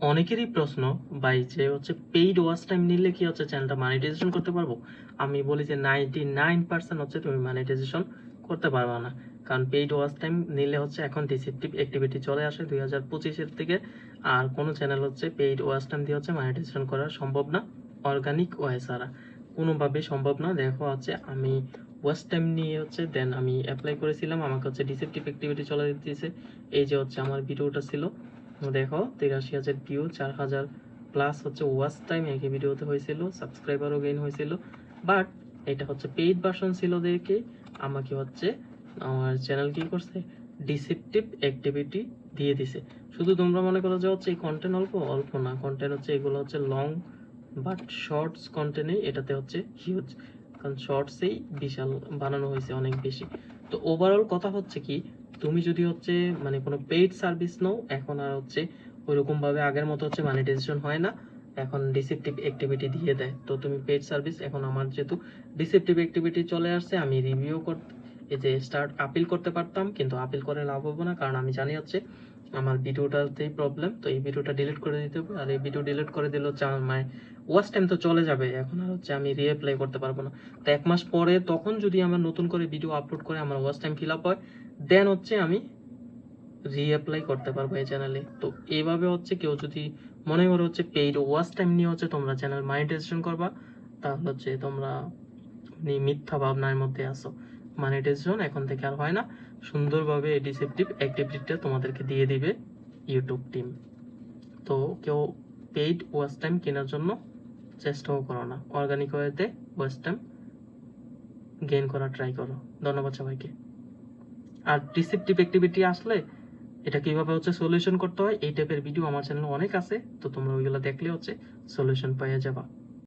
অনেকেরই প্রশ্ন, ভাই, যে হচ্ছে পেইড ওয়াচ টাইম নিলে কি হচ্ছে চ্যানেলটা মনিটাইজেশন করতে পারব? আমি বলি যে নাইনটি নাইন পার্সেন্ট হচ্ছে তুমি মনিটাইজেশন করতে পারবে না। কারণ পেইড ওয়াচ টাইম নিলে হচ্ছে এখন ডিসেপটিভ অ্যাক্টিভিটি চলে আসে দুই হাজার পঁচিশের থেকে আর কোনো চ্যানেল হচ্ছে পেইড ওয়াচ টাইম দিয়ে হচ্ছে মনিটাইজেশন করা সম্ভব না অর্গানিক ওয়ে ছাড়া। কোনোভাবেই সম্ভব না। দেখো হচ্ছে আমি ওয়াচ টাইম নিয়ে হচ্ছে দেন আমি অ্যাপ্লাই করেছিলাম, আমাকে হচ্ছে ডিসেপটিভ অ্যাক্টিভিটি চলে দিয়েছে এই যে হচ্ছে আমার ভিডিওটা ছিল। দেখো, তিরাশি হাজার ভিউ চার হাজার প্লাস হচ্ছে ওয়াচ টাইম একই ভিডিওতে হয়েছিল সাবস্ক্রাইবারও গেইন হয়েছিল। বাট এটা হচ্ছে পেইড ভার্সন ছিল দেখে আমাকে হচ্ছে আমার চ্যানেল কি করছে? ডিসেপটিভ অ্যাক্টিভিটি দিয়ে দিছে। শুধু তোমরা মনে করো যে হচ্ছে এই কন্টেন্ট অল্প? অল্প না। কন্টেন্ট হচ্ছে এগুলো হচ্ছে লং বাট শর্টস কন্টেন্টে এটাতে হচ্ছে হিউজ কারণ শর্টসেই বিশাল বানানো হয়েছে অনেক বেশি। তো ওভারঅল কথা হচ্ছে কি তুমি যদি হচ্ছে মানে কোনো পেইড সার্ভিস নাও, এখন আর হচ্ছে ওইরকমভাবে আগের মতো হচ্ছে মানিটাইজেশন হয় না। এখন ডিসেপটিভ অ্যাক্টিভিটি দিয়ে দেয়। তো তুমি পেইড সার্ভিস এখন আমার যেহেতু ডিসেপটিভ অ্যাক্টিভিটি চলে আসছে, আমি রিভিউ করতে, এই যে স্টার্ট আপিল করতে পারতাম, কিন্তু আপিল করে লাভ হব না, কারণ আমি জানি হচ্ছে আমার ভিডিওটাতেই প্রবলেম তো এই ভিডিওটা ডিলিট করে দিতে হবে। আর এই ভিডিও ডিলিট করে দিলে হচ্ছে আমার মায়ের ওয়াচ টাইম তো চলে যাবে। এখন আর হচ্ছে আমি রিঅ্যাপ্লাই করতে পারব না। তো এক মাস পরে তখন যদি আমার নতুন করে ভিডিও আপলোড করে আমার ওয়াচ টাইম ফিল আপ হয় দেন হচ্ছে আমি রিঅ্যাপ্লাই করতে পারব এই চ্যানেলে তো এইভাবে হচ্ছে কেউ যদি মনে করো হচ্ছে পেইড ওয়াচ টাইম নিয়ে হচ্ছে তোমরা চ্যানেল মনিটাইজেশন করবা, তাহলে হচ্ছে তোমরা মিথ্যা ভাবনার মধ্যে আসো মনিটাইজেশন এখন থেকে আর হয় না। সুন্দরভাবে এই ডিসেপটিভ অ্যাক্টিভিটিটা তোমাদেরকে দিয়ে দিবে ইউটিউব টিম তো কেউ পেইড ওয়াচ টাইম কেনার জন্য চেষ্টাও করো না। অর্গানিক ওয়েতে ওয়াচ টাইম গেইন করার ট্রাই করো। ধন্যবাদ সবাইকে। আর ডিসেপটিভ অ্যাক্টিভিটি আসলে এটা কীভাবে হচ্ছে সলিউশন করতে হয়, এই টাইপের ভিডিও আমার চ্যানেলে অনেক আছে, তো তোমরা ওইগুলো দেখলে হচ্ছে সলিউশন পেয়ে যাবা।